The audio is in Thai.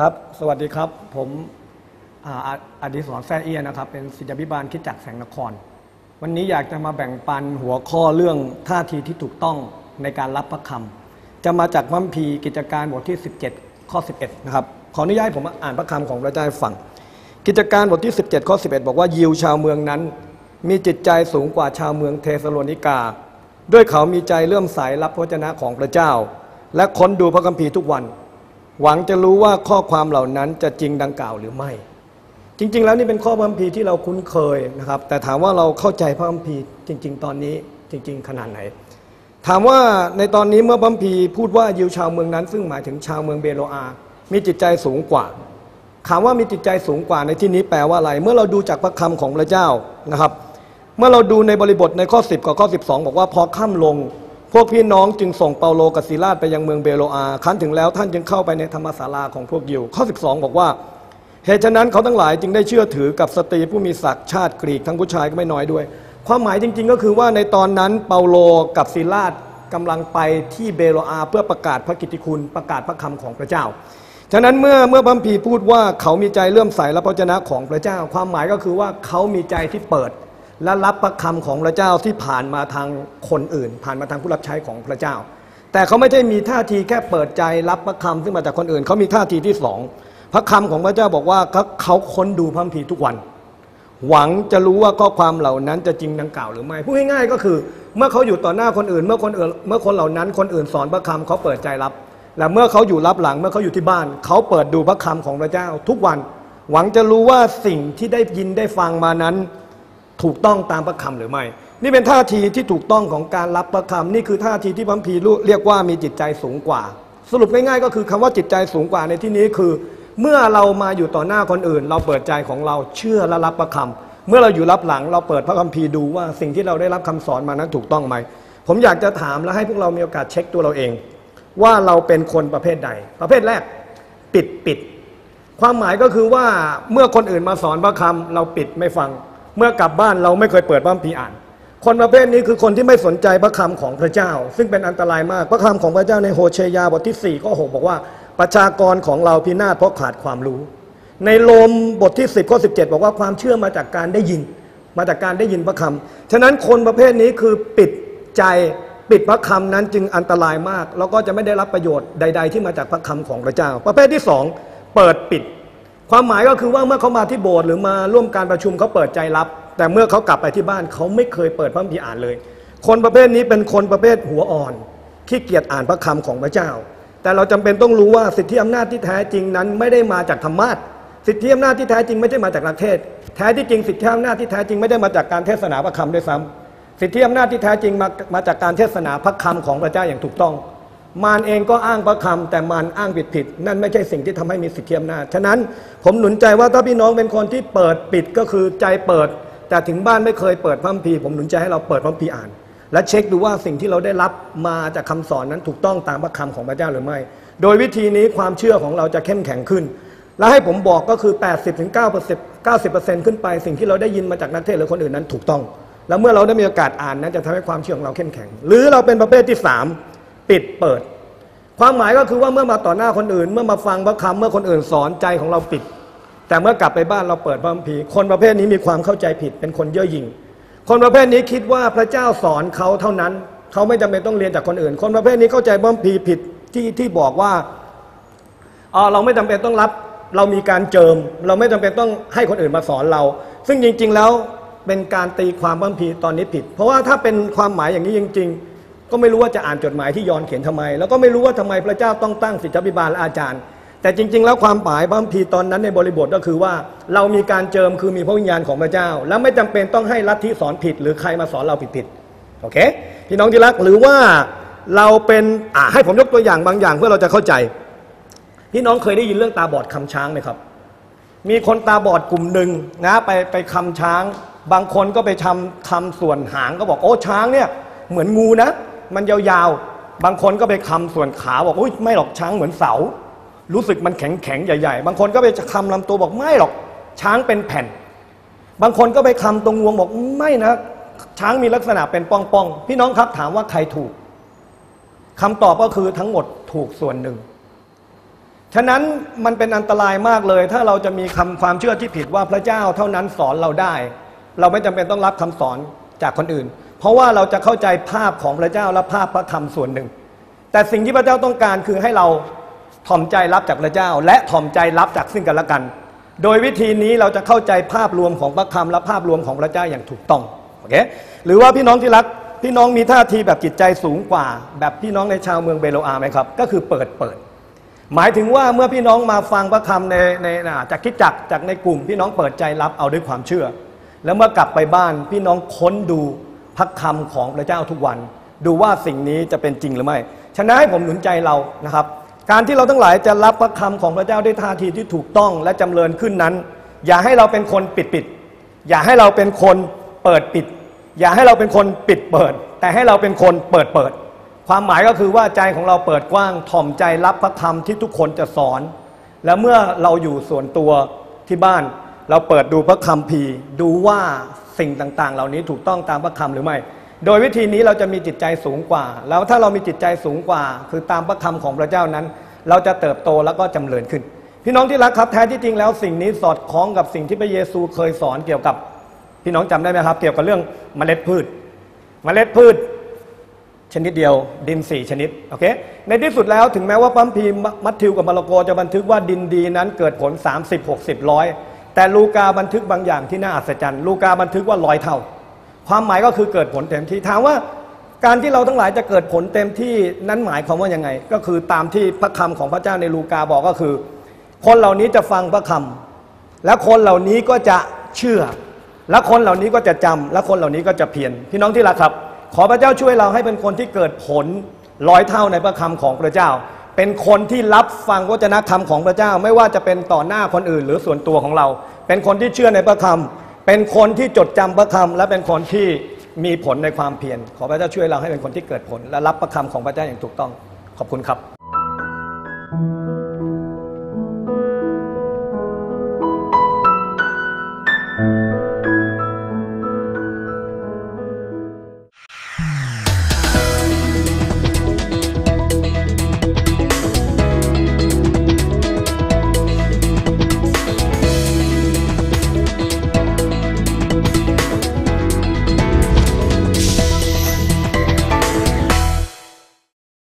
ครับ สวัสดีครับ ผมอาอดิศรแซ่เอียนะครับ เป็นศิษยาภิบาลคิดจักแสงนคร วันนี้อยากจะมาแบ่งปันหัวข้อเรื่องท่าทีที่ถูกต้องในการรับพระคำจะมาจากมัมพีร์กิจการบทที่ 17 ข้อ 11 นะครับ ขออนุญาตผมอ่านพระคำของพระเจ้าให้ฟัง กิจการบทที่ 17 ข้อ 11 บอกว่ายิวชาวเมืองนั้น มีจิตใจสูงกว่าชาวเมืองเทสโลนิกา ด้วยเขามีใจเลื่อมใสรับพระวจนะของพระเจ้า และค้นดูพระคัมภีร์ทุกวัน หวังจะรู้ว่าข้อความเหล่านั้นจะจริงดังกล่าวหรือไม่ จริง ๆ แล้วนี่เป็นข้อพระคัมภีร์ที่เราคุ้นเคยนะครับ แต่ถามว่าเราเข้าใจพระคัมภีร์จริง ๆ ตอนนี้จริง ๆ ขนาดไหน ถามว่าในตอนนี้เมื่อพระคัมภีร์พูดว่ายิวชาวเมืองนั้น ซึ่งหมายถึงชาวเมืองเบโลอา มีจิตใจสูงกว่าถามว่ามีจิตใจสูงกว่าในที่นี้แปลว่าอะไร เมื่อเราดูจากพระคำของพระเจ้านะครับ เมื่อเราดูในบริบทในข้อ 10 กับข้อ 12 บอกว่าพอค่ำลง พวกพี่น้องจึงส่งเปาโลกับศิลาสไปยังเมืองเบโลอาคันถึงแล้วท่านจึงเข้าไปในธรรมศาลาของพวกยิว ข้อ 12 บอกว่า เหตุฉะนั้นเขาทั้งหลายจึงได้เชื่อถือกับสตรีผู้มีศักดิ์ชาติกรีกทั้งผู้ชายก็ไม่น้อยด้วย ความหมายจริง ๆ ก็คือว่าในตอนนั้นเปาโลกับศิลาสกำลังไปที่เบโลอาเพื่อประกาศพระกิตติคุณประกาศพระคำของพระเจ้า ฉะนั้นเมื่อเมื่อพัมพีพูดว่าเขามีใจเลื่อมใสและพระเจนะของพระเจ้า ความหมายก็คือว่าเขามีใจที่เปิด และรับพระคำของพระเจ้าที่ผ่านมาทางคนอื่น ผ่านมาทางผู้รับใช้ของพระเจ้า แต่เขาไม่ได้มีท่าทีแค่เปิดใจรับพระคำซึ่งมาจากคนอื่น เขามีท่าทีที่สองพระคำของพระเจ้าบอกว่าเขาเขาค้นดูพระคัมภีร์ทุกวัน หวังจะรู้ว่าข้อความเหล่านั้นจะจริงดังกล่าวหรือไม่พูดง่ายๆก็คือ เมื่อเขาอยู่ต่อหน้าคนอื่น เมื่อคนอื่นเมื่อคนเหล่านั้นคนอื่นสอนพระคำเขาเปิดใจรับ และเมื่อเขาอยู่รับหลังเมื่อเขาอยู่ที่บ้าน เขาเปิดดูพระคำของพระเจ้าทุกวัน หวังจะรู้ว่าสิ่งที่ได้ยินได้ฟังมานั้น ถูกต้องตามพระคำหรือไม่ นี่เป็นท่าทีที่ถูกต้องของการรับพระคำนี่คือท่าทีที่พระคัมภีร์เรียกว่ามีจิตใจสูงกว่า สรุปง่ายๆ ก็คือคำว่าจิตใจสูงกว่าในที่นี้คือ เมื่อเรามาอยู่ต่อหน้าคนอื่น เราเปิดใจของเราเชื่อและรับพระคำเมื่อเราอยู่รับหลังเราเปิดพระคัมภีร์ดูว่าสิ่งที่เราได้รับคำสอนมานั้นถูกต้องไหมผมอยากจะถามและให้พวกเรามีโอกาสเช็คตัวเราเอง ว่าเราเป็นคนประเภทใด ประเภทแรก ปิดปิดความหมายก็คือว่าเมื่อคนอื่นมาสอนพระคำเราปิดไม่ฟัง เมื่อกลับบ้านเราไม่เคยเปิดพระคัมภีร์อ่าน คนประเภทนี้คือคนที่ไม่สนใจพระคำของพระเจ้า ซึ่งเป็นอันตรายมากพระคำของพระเจ้าในโฮเชยาบทที่4ข้อ6บอกว่าประชากรของเราพินาศเพราะขาดความรู้ ในโลมบทที่ 10ข้อ17 บอกว่าความเชื่อมาจากการได้ยิน มาจากการได้ยินพระคำฉะนั้นคนประเภทนี้คือปิดใจปิดพระคำนั้นจึงอันตรายมาก แล้วก็จะไม่ได้รับประโยชน์ใด ๆ ที่มาจากพระคำของพระเจ้า ประเภทที่สองเปิดปิด ความหมายก็คือว่าเมื่อเขามาที่โบสถ์หรือมาร่วมการประชุมเขาเปิดใจรับ แต่เมื่อเขากลับไปที่บ้านเขาไม่เคยเปิดพระคัมภีร์อ่านเลย คนประเภทนี้เป็นคนประเภทหัวอ่อนขี้เกียจอ่านพระคำของพระเจ้า แต่เราจำเป็นต้องรู้ว่าสิทธิอำนาจที่แท้จริงนั้นไม่ได้มาจากธรรมะสิทธิอำนาจที่แท้จริงไม่ใช่มาจากนักเทศ แท้ที่จริงสิทธิอำนาจที่แท้จริงไม่ได้มาจากการเทศนาพระคำด้วยซ้ำสิทธิอำนาจที่แท้จริงมามาจากการเทศนาพระคำของพระเจ้าอย่างถูกต้อง มารเองก็อ้างพระคำแต่มารอ้างผิดผิด นั่นไม่ใช่สิ่งที่ทำให้มีสิทธิอำนาจ ฉะนั้นผมหนุนใจว่าถ้าพี่น้องเป็นคนที่เปิดปิดก็คือใจเปิด แต่ถึงบ้านไม่เคยเปิดพระคัมภีร์ผมหนุนใจให้เราเปิดพระคัมภีร์อ่าน และเช็คดูว่าสิ่งที่เราได้รับมาจากคำสอนนั้นถูกต้องตามพระคำของพระเจ้าหรือไม่ โดยวิธีนี้ความเชื่อของเราจะเข้มแข็งขึ้น และให้ผมบอกก็คือ 80-90% 90%ขึ้นไป สิ่งที่เราได้ยินมาจากนักเทศหรือคนอื่นนั้นถูกต้อง แล้วเมื่อเราได้มีโอกาสอ่านนั้นจะทำให้ความเชื่อของเราเข้มแข็ง หรือเราเป็นประเภทที่ 3 ปิดเปิด ความหมายก็คือว่าเมื่อมาต่อหน้าคนอื่น เมื่อมาฟังพระคำเมื่อคนอื่นสอนใจของเราปิด แต่เมื่อกลับไปบ้านเราเปิดพระคัมภีร์คนประเภทนี้มีความเข้าใจผิดเป็นคนเย่อหยิ่งคนประเภทนี้คิดว่าพระเจ้าสอนเขาเท่านั้น เขาไม่จำเป็นต้องเรียนจากคนอื่น คนประเภทนี้เข้าใจพระคัมภีร์ผิดที่ที่บอกว่าเอ่อเราไม่จำเป็นต้องรับเรามีการเจิม เราไม่จำเป็นต้องให้คนอื่นมาสอนเรา ซึ่งจริง ๆ แล้วเป็นการตีความพระคัมภีร์ตอนนี้ผิด เพราะว่าถ้าเป็นความหมายอย่างนี้จริง ๆ ก็ไม่รู้ว่าจะอ่านจดหมายที่ยอนเขียนทำไม แล้วก็ไม่รู้ว่าทำไมพระเจ้าต้องตั้งศิษยาภิบาลและอาจารย์ แต่จริง ๆ แล้วความหมายพระคัมภีร์ตอนนั้นในบริบทก็คือว่า เรามีการเจิมคือมีพระวิญญาณของพระเจ้า และไม่จำเป็นต้องให้ลัทธิสอนผิด หรือใครมาสอนเราผิดๆโอเคพี่น้องที่รักหรือว่าเราเป็นอ่าให้ผมยกตัวอย่างบางอย่างเพื่อเราจะเข้าใจ พี่น้องเคยได้ยินเรื่องตาบอดคำช้างไหมครับ มีคนตาบอดกลุ่มหนึ่งนะไปไปคำช้าง บางคนก็ไปทำคำส่วนหางก็บอกโอ้ช้างเนี่ยเหมือนงูนะ มันยาวๆ บางคนก็ไปคำส่วนขาบอกอุ้ยไม่หรอกช้างเหมือนเสา รู้สึกมันแข็งๆ ใหญ่ๆ บางคนก็ไปคำลำตัวบอกไม่หรอกช้างเป็นแผ่น บางคนก็ไปคำตรงงวงบอกไม่นะ ช้างมีลักษณะเป็นป้องๆ พี่น้องครับถามว่าใครถูกคำตอบก็คือทั้งหมดถูกส่วนหนึ่งฉะนั้นมันเป็นอันตรายมากเลย ถ้าเราจะมีคำความเชื่อที่ผิดว่าพระเจ้าเท่านั้นสอนเราได้ เราไม่จำเป็นต้องรับคำสอนจากคนอื่น เพราะว่าเราจะเข้าใจภาพของพระเจ้าและภาพพระธรรมส่วนหนึ่ง แต่สิ่งที่พระเจ้าต้องการคือให้เราถ่อมใจรับจากพระเจ้า และถ่อมใจรับจากซึ่งกันและกัน โดยวิธีนี้เราจะเข้าใจภาพรวมของพระคำและภาพรวมของพระเจ้าอย่างถูกต้องโอเคหรือว่าพี่น้องที่รักพี่น้องมีท่าทีแบบจิตใจสูงกว่า แบบพี่น้องในชาวเมืองเบโลอาไหมครับ ก็คือเปิดเปิด หมายถึงว่าเมื่อพี่น้องมาฟังพระคำในในาจากคิดจักจากในกลุ่ม พี่น้องเปิดใจรับเอาด้วยความเชื่อ แล้วเมื่อกลับไปบ้านพี่น้องค้นดู พระคำของพระเจ้าทุกวัน ดูว่าสิ่งนี้จะเป็นจริงหรือไม่ ฉะนั้นให้ผมหนุนใจเรานะครับ การที่เราทั้งหลายจะรับพระคำของพระเจ้าด้วยท่าทีที่ถูกต้องและจำเริญขึ้นนั้น อย่าให้เราเป็นคนปิดปิด อย่าให้เราเป็นคนเปิดปิด อย่าให้เราเป็นคนปิดเปิด แต่ให้เราเป็นคนเปิดเปิด ความหมายก็คือว่าใจของเราเปิดกว้างถ่อมใจรับพระคำที่ทุกคนจะสอน แล้วเมื่อเราอยู่ส่วนตัวที่บ้าน เราเปิดดูพระคัมภีร์ดูว่าสิ่งต่างๆ เหล่านี้ถูกต้องตามพระคำหรือไม่ โดยวิธีนี้เราจะมีจิตใจสูงกว่า แล้วถ้าเรามีจิตใจสูงกว่า คือตามพระคำของพระเจ้านั้น เราจะเติบโตแล้วก็จำเริญขึ้น พี่น้องที่รักครับแท้ที่จริงแล้วสิ่งนี้สอดคล้องกับสิ่งที่พระเยซูเคยสอนเกี่ยวกับ พี่น้องจำได้ไหมครับ เกี่ยวกับเรื่องเมล็ดพืช เมล็ดพืช ชนิดเดียว ดินสี่ชนิดโอเคในที่สุดแล้วถึงแม้ว่าพัมพีมัทธิวกับมาระโกจะบันทึกว่าดินดีนั้นเกิดผล 30 60ร้อย แต่ลูกาบันทึกบางอย่างที่น่าอัศจรรย์ ลูกาบันทึกว่าร้อยเท่า ความหมายก็คือเกิดผลเต็มที่ถามว่าการที่เราทั้งหลายจะเกิดผลเต็มที่นั้นหมายความว่ายังไง ก็คือตามที่พระคำของพระเจ้าในลูกาบอกก็คือ คนเหล่านี้จะฟังพระคำและคนเหล่านี้ก็จะเชื่อ และคนเหล่านี้ก็จะจำและคนเหล่านี้ก็จะเพียรพี่น้องที่รักครับ ขอพระเจ้าช่วยเราให้เป็นคนที่เกิดผลร้อยเท่าในพระคำของพระเจ้า เป็นคนที่รับฟังวจนะคำของพระเจ้า ไม่ว่าจะเป็นต่อหน้าคนอื่น หรือส่วนตัวของเรา เป็นคนที่เชื่อในพระคำเป็นคนที่จดจำพระคำและเป็นคนที่มีผลในความเพียรขอพระเจ้าช่วยเราให้เป็นคนที่เกิดผล และรับพระคำของพระเจ้าอย่างถูกต้องขอบคุณครับ